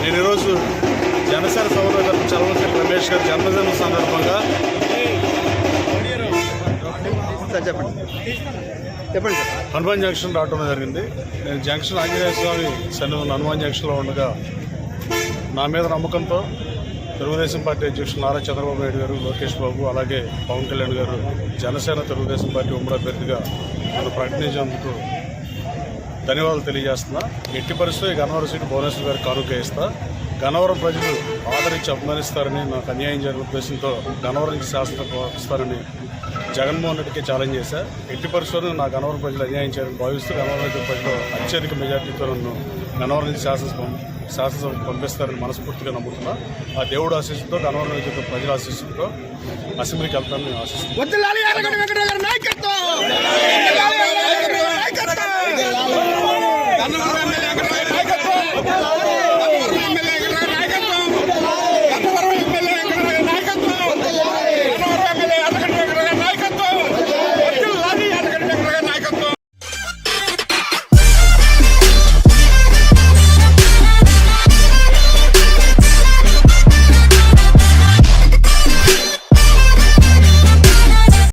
నేను ఈరోజు జనసేన సౌరగారు చలమశెట్టి రమేష్ గారి జన్మదిన సందర్భంగా చెప్పండి. హనుమాన్ జంక్షన్ రావడం జరిగింది. నేను జంక్షన్ ఆంజనేయ స్వామి సన్నిధి హనుమాన్ జంక్షన్లో ఉండగా నా మీద నమ్మకంతో తెలుగుదేశం పార్టీ అధ్యక్షులు నారా చంద్రబాబు నాయుడు గారు లోకేష్ బాబు అలాగే పవన్ కళ్యాణ్ గారు జనసేన తెలుగుదేశం పార్టీ ఉమ్మడి అభ్యర్థిగా నన్ను ప్రకటించేందుకు ధన్యవాదాలు తెలియజేస్తున్నా. ఎట్టి పరిస్థితుల్లో ఈ గన్నవరం సీటు భువనేశ్వర్ గారికి కానుక ఇస్తా. గన్నవరం ప్రజలు ఆదరించి అభిమానిస్తారని నాకు అన్యాయం జరిగిన ఉద్దేశంతో గన్నవరం నుంచి శాసనం ఇస్తారని జగన్మోహన్ రెడ్డికి ఛాలెంజ్ చేశా. ఎట్టి పరిస్థితుల్లో నా గన్నవరం ప్రజలు అన్యాయం చేయాలని భావిస్తూ గన్నవరం ప్రజలు అత్యధిక మెజార్టీతో నన్ను గన్నవరం నుంచి శాసనసభ శాసనసభకు పంపిస్తారని మనస్ఫూర్తిగా నమ్ముతున్నా. ఆ దేవుడు ఆశిస్తుతో గణవరం చేత ప్రజల ఆశిస్తుతో అసెంబ్లీకి వెళ్తానని నేను ఆశిస్తున్నాను.